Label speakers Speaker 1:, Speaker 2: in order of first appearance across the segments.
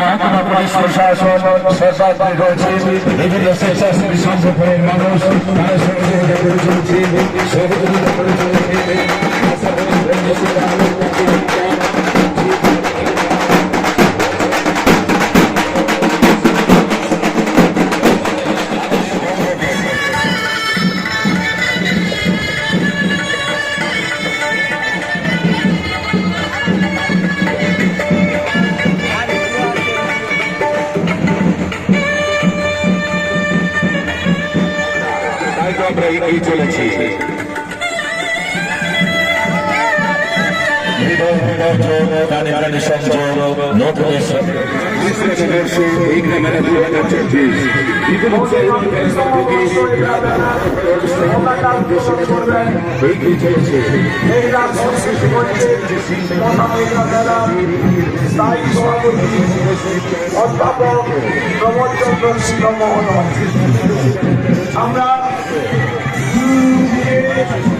Speaker 1: মহকুমা পুলিশ প্রশাসন সরকার রয়েছে, বিভিন্ন স্বেচ্ছাসেবী সংগঠনের মানুষ তারা সহযোগিতা করে চলছে সহযোগিতা করে চলেছে
Speaker 2: মেলা স্থায়ী সভাপতি অধ্যাপক প্রমোদ চন্দ্র সিংহ মহোদয় আমরা দিয়ে গত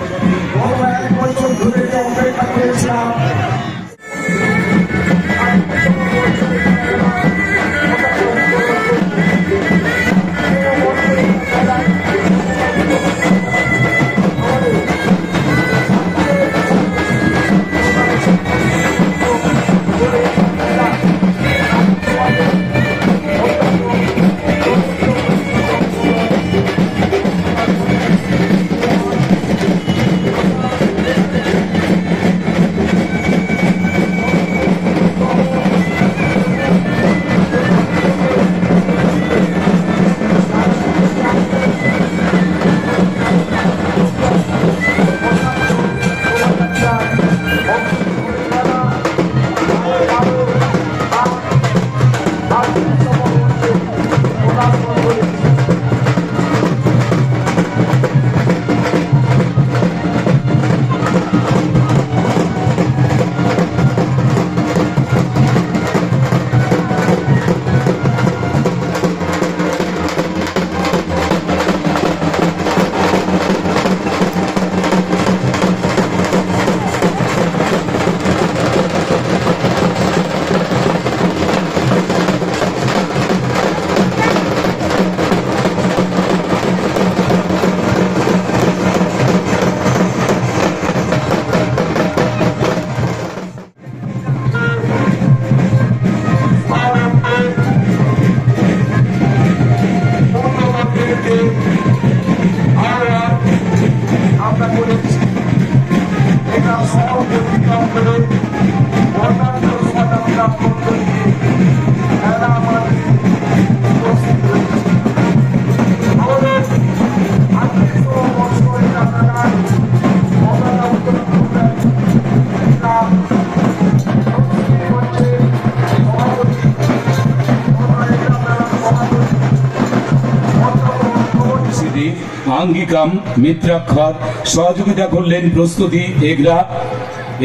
Speaker 3: আঙ্গিকাম, মিত্রাক্ষর, সহযোগিতা করলেন প্রস্তুতি, Egra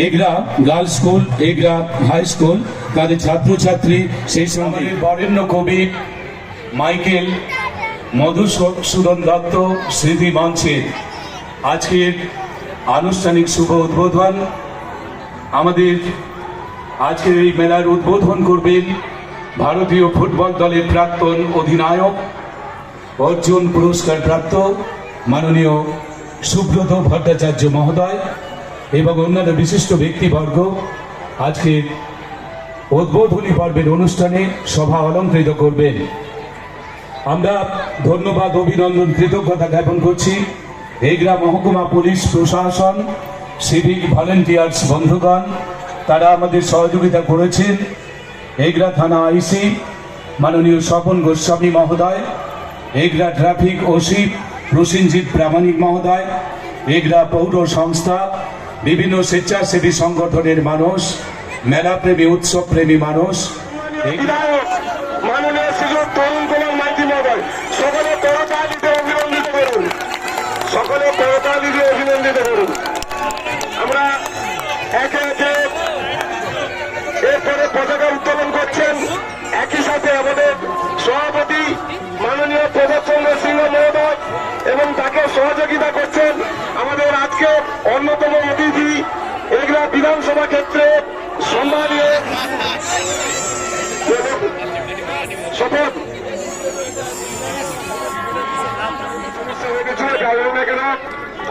Speaker 3: Egra girls school, Egra high school, তাদের ছাত্রছাত্রী, সেই সঙ্গে বরেণ্য কবি মাইকেল মধুসূদন দত্ত, স্মৃতি মঞ্চের আজকের আনুষ্ঠানিক শুভ উদ্বোধন। আমাদের আজকের এই মেলার উদ্বোধন করবেন ভারতীয় ফুটবল দলের প্রাক্তন অধিনায়ক, অর্জুন পুরস্কার প্রাপ্ত মাননীয় সুব্রত ভট্টাচার্য মহোদয় এবং অন্যান্য বিশিষ্ট ব্যক্তিবর্গ, আজকে উদ্বোধনী পর্বের অনুষ্ঠানে সভা অলঙ্কৃত করবেন। আমরা ধন্যবাদ, অভিনন্দন, কৃতজ্ঞতা জ্ঞাপন করছি এগরা মহকুমা পুলিশ প্রশাসন সিভিক ভলেন্টিয়ার্স বন্ধুগণ, তারা আমাদের সহযোগিতা করেছেন। এগরা থানা আইসি মাননীয় স্বপন গোস্বামী মহোদয়, এগরা ট্রাফিক ওসি প্রসেনজিৎ প্রামাণিক মহোদয়, এগরা পৌর সংস্থা, বিভিন্ন স্বেচ্ছাসেবী সংগঠনের মানুষ, মেলাপ্রেমী, উৎসবপ্রেমী মানুষ।
Speaker 2: মাননীয় তরুণ কুমার মাইতি মহোদয়, সকলে এগুলা বিধানসভা ক্ষেত্রে সম্মানীয় শপথ।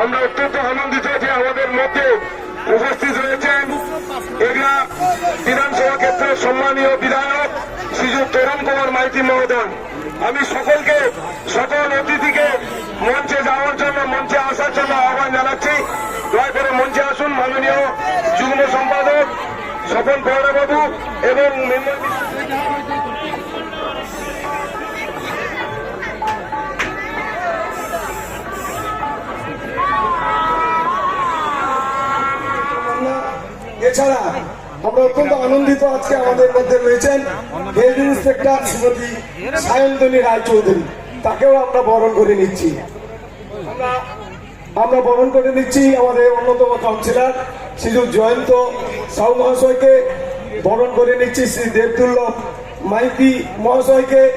Speaker 2: আমরা অত্যন্ত আনন্দিত যে আমাদের মধ্যে উপস্থিত রয়েছেন। এগুলা বিধানসভা ক্ষেত্রের সম্মানীয় বিধায়ক শ্রীযুক্ত তরুণ কুমার মাইতি মহোদয়। আমি সকলকে, সকল অতিথিকে মঞ্চে যাওয়ার জন্য, মঞ্চে আসার জন্য আহ্বান জানাচ্ছি। দয়া করে মঞ্চে আসুন, মাননীয় যুগ্ম সম্পাদক স্বপন বাবু এবং
Speaker 4: এছাড়া আমরা অত্যন্ত আনন্দিত আজকে আমাদের মধ্যে রয়েছেন হেলথ ইন্সপেক্টর শ্রীমতী সায়ন্তনী রায়চৌধুরী। তাকেও আমরা বরণ করে নিচ্ছি। আমরা- বরণ করে নিচ্ছি আমাদের অন্যতম কাউন্সিলর শ্রীযুক্ত জয়ন্ত সাউ মহাশয়কে বরণ করে নিচ্ছি শ্রী দেবদুল্লভ মাইতি মহাশয়কে।